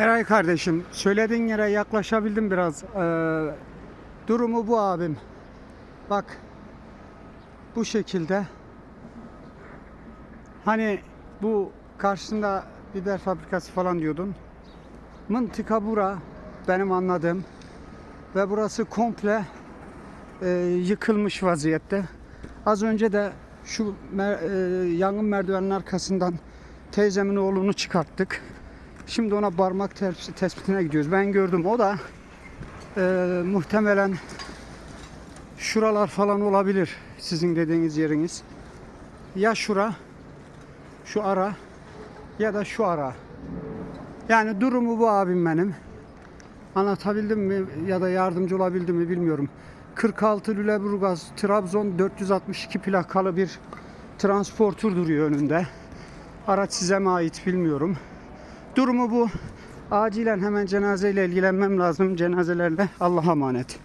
Eray kardeşim, söylediğin yere yaklaşabildim biraz. Ee, durumu bu abim. Bak, bu şekilde. Hani bu karşısında biber fabrikası falan diyordun. Mıntıka bura, benim anladığım. Ve burası komple e, yıkılmış vaziyette. Az önce de şu mer- e, yangın merdiveninin arkasından teyzemin oğlunu çıkarttık. Şimdi ona parmak tes- tespitine gidiyoruz. Ben gördüm. O da e, muhtemelen şuralar falan olabilir. Sizin dediğiniz yeriniz. Ya şura, şu ara ya da şu ara. Yani durumu bu abim benim. Anlatabildim mi ya da yardımcı olabildim mi bilmiyorum. 46 Lüleburgaz Trabzon 462 plakalı bir transportör duruyor önünde. Araç size mi ait bilmiyorum. Durumu bu. Acilen hemen cenazeyle ilgilenmem lazım. Cenazelerle Allah'a emanet.